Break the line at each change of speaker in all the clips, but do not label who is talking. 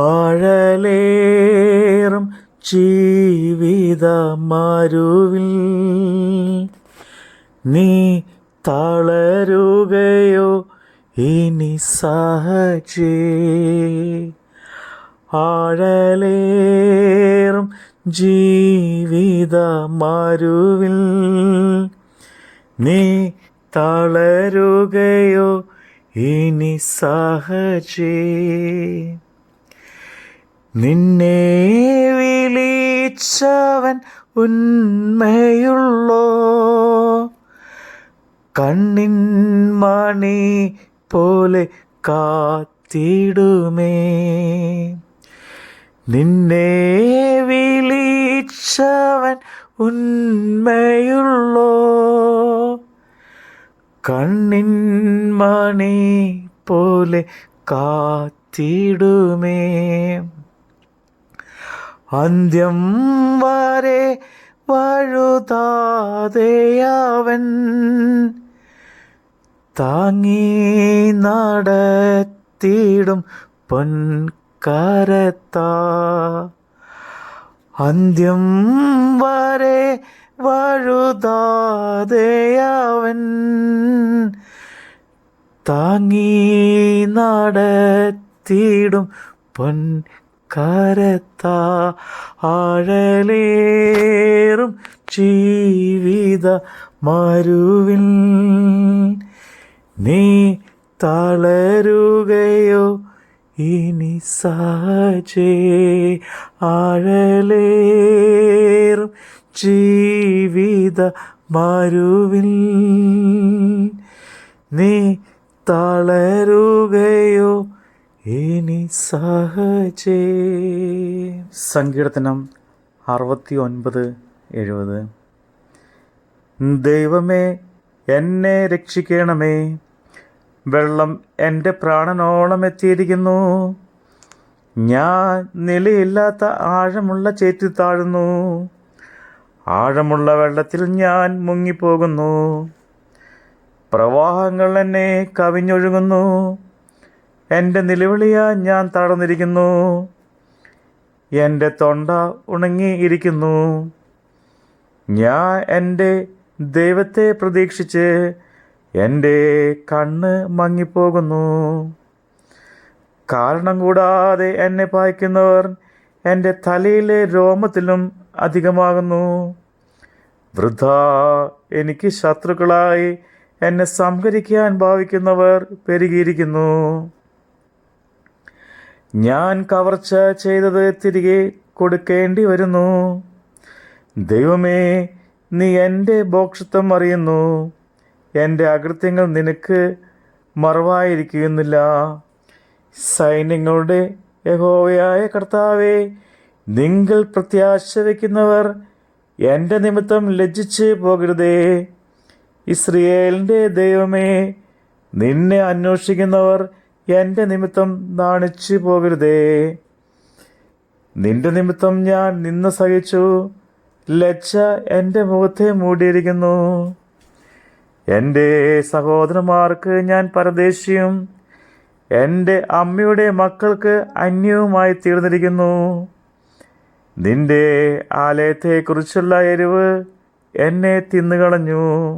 ആഴലേറും ജീവിത മരുവിൽ നീ തളരുകയോ ഇനി സഹജേ. ആഴലേറും ജീവിത മരുവിൽ നീ തളരുകയോ ഇനി സഹജേ. നിന്നെ വിളിച്ചവൻ ഉന്മയുള്ളോ? കണ്ണിൻ മണി പോലെ കാത്തിടുമേ. നിന്നെ വിളിച്ചവൻ ഉന്മയുള്ളോ? കണ്ണിൻ മണി പോലെ കാത്തിടുമേ. അന്ത്യം വരെ വഴുതാതെയാവൻ താങ്ങി നടത്തിയിടും പൊൻകരത്താ. അന്ത്യം വരെ വഴുതാതെയാവൻ താങ്ങി നടത്തിയിടും പൊൻ കരത്താ ആഴലേറും ജീവിത മരുവിൽ. നീ തളരുകയോ ഇനി സാജേ ആഴലേറും ജീവിത മരുവിൽ. നീ തളരുകയോ ഇനി സഹജേ. സങ്കീർത്തനം അറുപത്തി ഒൻപത് എഴുപത്. ദൈവമേ എന്നെ രക്ഷിക്കണമേ. വെള്ളം എന്റെ പ്രാണനോളം എത്തിയിരിക്കുന്നു. ഞാൻ നിലയില്ലാത്ത ആഴമുള്ള ചേറ്റി താഴുന്നു. ആഴമുള്ള വെള്ളത്തിൽ ഞാൻ മുങ്ങിപ്പോകുന്നു. പ്രവാഹങ്ങൾ എന്നെ കവിഞ്ഞൊഴുകുന്നു. എന്റെ നിലവിളിയാ ഞാൻ തടന്നിരിക്കുന്നു എന്റെ തൊണ്ട ഉണങ്ങിയിരിക്കുന്നു ഞാൻ എന്റെ ദൈവത്തെ പ്രതീക്ഷിച്ച് എന്റെ കണ്ണ് മങ്ങിപ്പോകുന്നു. കാരണം കൂടാതെ എന്നെ പായിക്കുന്നവർ എന്റെ തലയിലെ രോമത്തിലും അധികമാകുന്നു. വൃദ്ധ എനിക്ക് ശത്രുക്കളായി എന്നെ സംഹരിക്കാൻ ഭാവിക്കുന്നവർ പെരുകിയിരിക്കുന്നു. ഞാൻ കവർച്ച ചെയ്തത് തിരികെ കൊടുക്കേണ്ടി വരുന്നു. ദൈവമേ നീ എന്റെ ബോക്ഷത്വം അറിയുന്നു. എന്റെ അകൃത്യങ്ങൾ നിനക്ക് മറവായിരിക്കുന്നില്ല. സൈന്യങ്ങളുടെ യഹോവയായ കർത്താവെ നിങ്ങൾ പ്രത്യാശ വയ്ക്കുന്നവർ എന്റെ നിമിത്തം ലജ്ജിച്ച് പോകരുതേ. ഇസ്രയേലിന്റെ ദൈവമേ നിന്നെ അന്വേഷിക്കുന്നവർ എന്റെ നിമിത്തം നാണിച്ചു പോകരുതേ. നിന്റെ നിമിത്തം ഞാൻ നിന്ന് സഹിച്ചു. ലജ്ജ എന്റെ മുഖത്തെ മൂടിയിരിക്കുന്നു. എന്റെ സഹോദരന്മാർക്ക് ഞാൻ പരദേശിയും എന്റെ അമ്മയുടെ മക്കൾക്ക് അന്യവുമായി തീർന്നിരിക്കുന്നു. നിന്റെ ആലയത്തെക്കുറിച്ചുള്ള എരിവ് എന്നെ തിന്നുകളഞ്ഞു.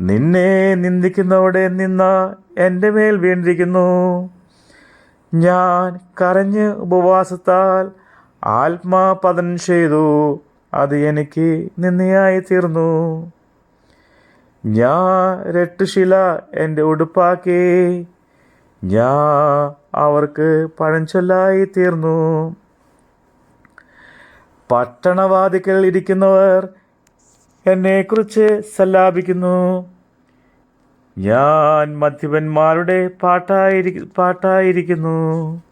നിന്നെ നിന്ദിക്കുന്നവടെ നിന്ന എന്റെ മേൽ വീണ്ടിരിക്കുന്നു ഞാൻ കരഞ്ഞ് ഉപവാസത്താൽ ആത്മാ പതനം ചെയ്തു. അത് എനിക്ക് നിന്നയായി തീർന്നു. ഞാൻ രട്ടുശില എന്റെ ഉടുപ്പാക്കി. ഞാൻ അവർക്ക് പഴഞ്ചൊല്ലായി തീർന്നു. പട്ടണവാദിക്കൽ ഇരിക്കുന്നവർ എന്നെക്കുറിച്ച് സല്ലാപിക്കുന്നു. ഞാൻ മദ്യപന്മാരുടെ പാട്ടായിരി പാട്ടായിരിക്കുന്നു.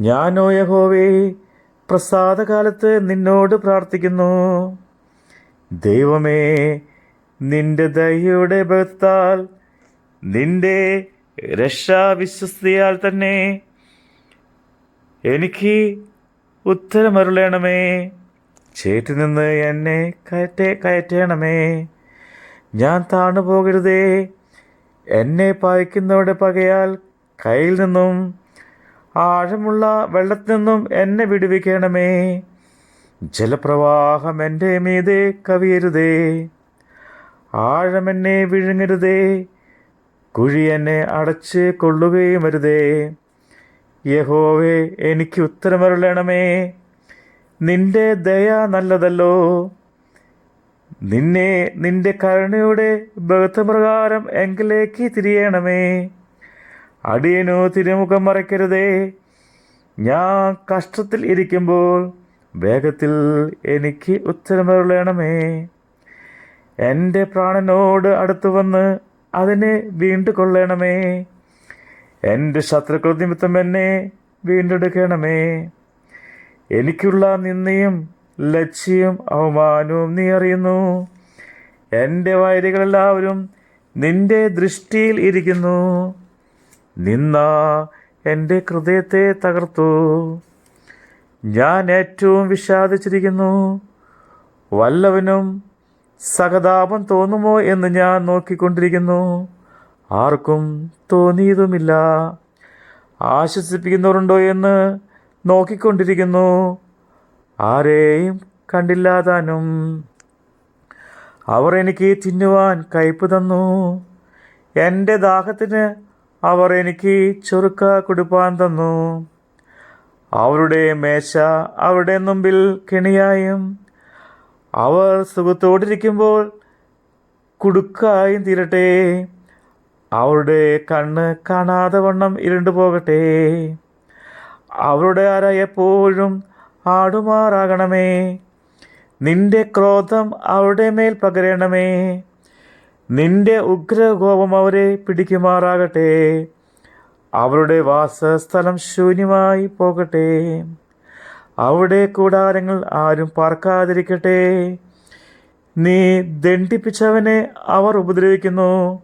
ഞാനോ യഹോവേ പ്രസാദകാലത്ത് നിന്നോട് പ്രാർത്ഥിക്കുന്നു. ദൈവമേ നിന്റെ ദയയുടെ ബഹത്താൽ നിന്റെ രക്ഷാവിശ്വസ്തിയാൽ തന്നെ എനിക്ക് ഉത്തരമരുളണമേ. ചേറ്റിൽ നിന്ന് എന്നെ കയറ്റേ കയറ്റണമേ. ഞാൻ താണു പോകരുതേ. എന്നെ പായിക്കുന്നവരുടെ പകയാൽ കയ്യിൽ നിന്നും ആഴമുള്ള വെള്ളത്തിൽ നിന്നും എന്നെ വിടുവിക്കണമേ. ജലപ്രവാഹം എന്റെ മീതെ കവിയരുതേ. ആഴമെന്നെ വിഴുങ്ങരുതേ. കുഴി എന്നെ അടച്ച് കൊള്ളുകയും വരുതേ. യഹോവേ എനിക്ക് ഉത്തരമരുളണമേ. നിന്റെ ദയ നല്ലതല്ലോ. നിന്നെ നിന്റെ കരുണയുടെ ബഹുത്വപ്രകാരം എങ്കിലേക്ക് തിരിയണമേ. അടിയനു തിരുമുഖം മറയ്ക്കരുതേ. ഞാൻ കഷ്ടത്തിൽ ഇരിക്കുമ്പോൾ വേഗത്തിൽ എനിക്ക് ഉത്തരമരുളണമേ. എന്റെ പ്രാണനോട് അടുത്തു വന്ന് അതിനെ വീണ്ടു കൊള്ളണമേ എന്റെ ശത്രുക്കൾ നിമിത്തം എന്നെ വീണ്ടെടുക്കണമേ. എനിക്കുള്ള നിന്ദയും ലക്ഷ്യം അവമാനവും നീ അറിയുന്നു. എന്റെ വൈരികളെല്ലാവരും നിന്റെ ദൃഷ്ടിയിൽ ഇരിക്കുന്നു. നിന്ന എന്റെ ഹൃദയത്തെ തകർത്തു. ഞാൻ ഏറ്റവും വിഷാദിച്ചിരിക്കുന്നു. വല്ലവനും സഹതാപം തോന്നുമോ എന്ന് ഞാൻ നോക്കിക്കൊണ്ടിരിക്കുന്നു. ആർക്കും തോന്നിയതുമില്ല. ആശ്വസിപ്പിക്കുന്നവരുണ്ടോ എന്ന് നോക്കിക്കൊണ്ടിരിക്കുന്നു. ആരെയും കണ്ടില്ലാതാനും. അവർ എനിക്ക് തിന്നുവാൻ കയ്പ് തന്നു. എന്റെ ദാഹത്തിന് അവർ എനിക്ക് ചെറുക്ക കൊടുപ്പാൻ തന്നു. അവരുടെ മേശ അവരുടെ മുമ്പിൽ കെണിയായും. അവർ സുഖത്തോടിരിക്കുമ്പോൾ കുടുക്കായും തീരട്ടെ. അവരുടെ കണ്ണ് കാണാതെ വണ്ണം ഇരുണ്ടു പോകട്ടെ അവരുടെ അര എപ്പോഴും ആടുമാറാകണമേ. നിന്റെ ക്രോധം അവരുടെ മേൽ പകരണമേ. നിന്റെ ഉഗ്രകോപം അവരെ പിടിക്കുമാറാകട്ടെ. അവരുടെ വാസസ്ഥലം ശൂന്യമായി പോകട്ടെ. അവിടെ കൂടാരങ്ങൾ ആരും പാർക്കാതിരിക്കട്ടെ. നീ ദണ്ഡിപ്പിച്ചവനെ അവർ ഉപദ്രവിക്കുന്നു.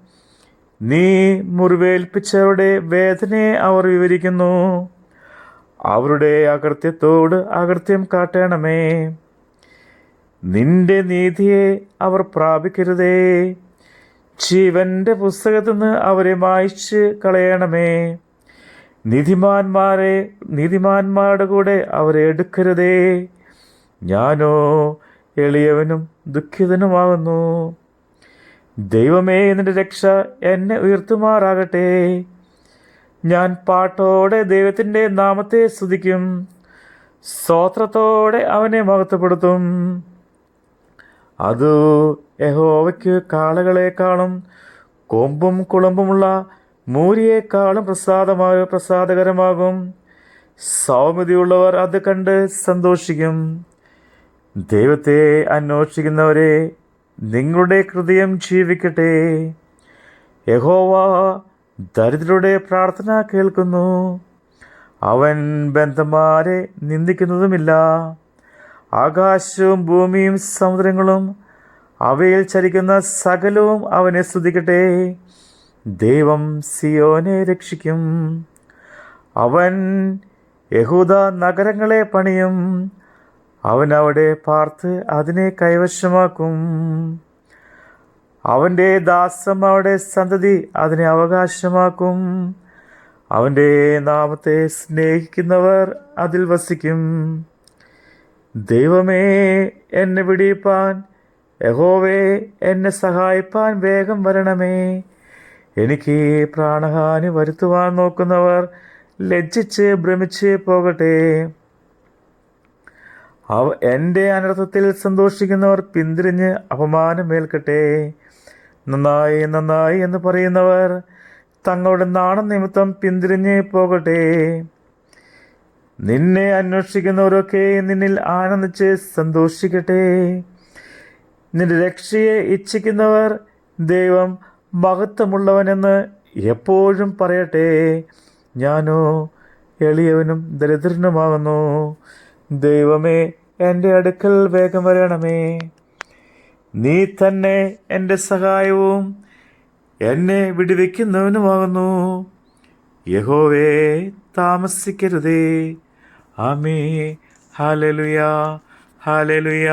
നീ മുറിവേൽപ്പിച്ചവരുടെ വേദനയെ അവർ വിവരിക്കുന്നു. അവരുടെ അകൃത്യത്തോട് അകൃത്യം കാട്ടണമേ. നിന്റെ നീതിയെ അവർ പ്രാപിക്കരുതേ. ജീവന്റെ പുസ്തകത്തിൽ നിന്ന് അവരെ മായ്ച്ച് കളയണമേ. നിധിമാന്മാരെ നീതിമാന്മാരുടെ കൂടെ അവരെ എടുക്കരുതേ. ഞാനോ എളിയവനും ദുഃഖിതനുമാകുന്നു. ദൈവമേ നിന്റെ രക്ഷ എന്നെ ഉയർത്തുമാറാകട്ടെ. ഞാൻ പാട്ടോടെ ദൈവത്തിന്റെ നാമത്തെ സ്തുതിക്കും. സ്തോത്രത്തോടെ അവനെ മഹത്വപ്പെടുത്തും. അത് യഹോവയ്ക്ക് കാളകളെക്കാളും കൊമ്പും കുളമ്പുമുള്ള മൂരിയേക്കാളും പ്രസാദമായ പ്രസാദകരമാകും. സൗമ്യതയുള്ളവർ അത് കണ്ട് സന്തോഷിക്കും. ദൈവത്തെ അന്വേഷിക്കുന്നവരെ നിങ്ങളുടെ ഹൃദയം ജീവിക്കട്ടെ. യഹോവ ദരിദ്രരുടെ പ്രാർത്ഥന കേൾക്കുന്നു. അവൻ ബന്ധന്മാരെ നിന്ദിക്കുന്നതുമില്ല. ആകാശവും ഭൂമിയും സമുദ്രങ്ങളും അവയിൽ ചരിക്കുന്ന സകലവും അവനെ സ്തുതിക്കട്ടെ. ദൈവം സിയോനെ രക്ഷിക്കും. അവൻ യഹൂദ നഗരങ്ങളെ പണിയും. അവൻ അവിടെ പാർത്ത് അതിനെ കൈവശമാക്കും. അവന്റെ ദാസന്മാരുടെ സന്തതി അതിനെ അവകാശമാക്കും. അവന്റെ നാമത്തെ സ്നേഹിക്കുന്നവർ അതിൽ വസിക്കും. ദൈവമേ എന്നെ പിടിപ്പാൻ യഹോവേ എന്നെ സഹായിപ്പാൻ വേഗം വരണമേ. എനിക്ക് പ്രാണഹാനി വരുത്തുവാൻ നോക്കുന്നവർ ലജ്ജിച്ച് ഭ്രമിച്ച് പോകട്ടെ. അവ എന്റെ അനർത്ഥത്തിൽ സന്തോഷിക്കുന്നവർ പിന്തിരിഞ്ഞ് അപമാനമേൽക്കട്ടെ നന്നായി നന്നായി എന്ന് പറയുന്നവർ തങ്ങളുടെ നാണം നിമിത്തം പിന്തിരിഞ്ഞ് പോകട്ടെ. നിന്നെ അന്വേഷിക്കുന്നവരൊക്കെ നിന്നിൽ ആനന്ദിച്ച് സന്തോഷിക്കട്ടെ. നിന്റെ രക്ഷയെ ഇച്ഛിക്കുന്നവർ ദൈവം മഹത്വമുള്ളവനെന്ന് എപ്പോഴും പറയട്ടെ. ഞാനോ എളിയവനും ദരിദ്രനുമാകുന്നു. ദൈവമേ എന്റെ അടുക്കൽ വേഗം വരണമേ. നീ തന്നെ എന്റെ സഹായവും എന്നെ വിടുവിക്കുന്നവനുമാകുന്നു. യഹോവേ താമസിക്കരുതേ. ആമേ ഹാലലുയ ഹാലലുയ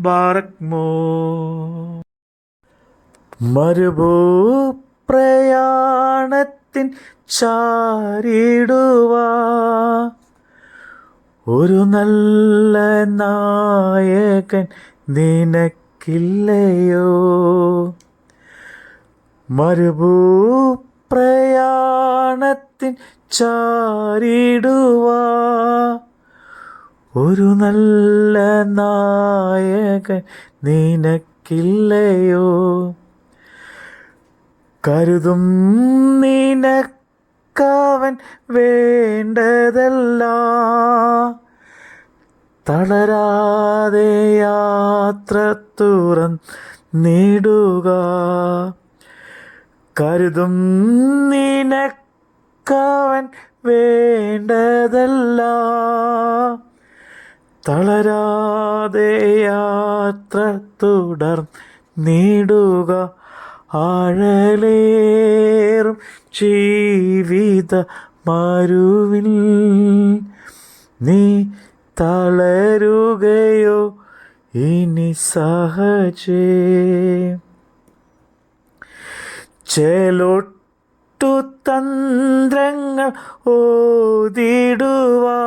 ബാറക്മോ മരുഭൂ പ്രയാണത്തിൻ ചാരിടുവാ. ഒരു നല്ല നായകൻ നിനക്കില്ലയോ മരുഭൂപ്രയാണത്തിൻ ചാരിടുവാ. ഒരു നല്ല നായകൻ നിനക്കില്ലയോ? കരുതും നിനക്കവൻ വേണ്ടതല്ല. തളരാതെ യാത്ര തുറന്നിടുക കരുതും നിനക്കവൻ വേണ്ടതല്ല. തളരാതെ യാത്ര തുടർന്നിടുക ആഴലേറും ജീവിത മരുവിൽ നീ തളരുകയോ ഇനി സഹജേ. ചെലൊട്ടു തന്ത്രങ്ങൾ ഓതിടുവാ.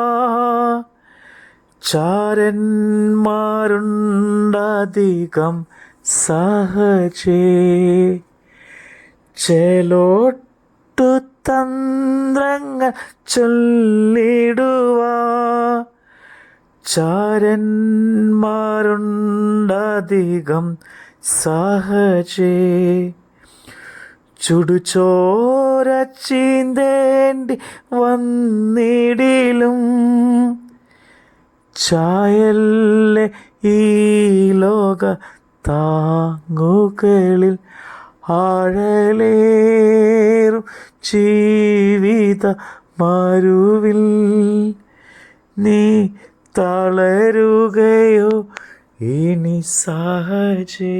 ചാരന്മാരുണ്ടധികം സഹജേ. ചെലോട്ടു തന്ത്രങ്ങൾ ചൊല്ലിടുവാ. ചാരന്മാരുണ്ടധികം സഹജേ. ചുടുചോര ചീന്തേണ്ടി വന്നിടിലും ചായല്ലേ ഈ ലോക താങ്ങുകളിൽ ആഴലേറും ജീവിത മരുവിൽ നീ തളരുകയോ ഇനി സഹജേ.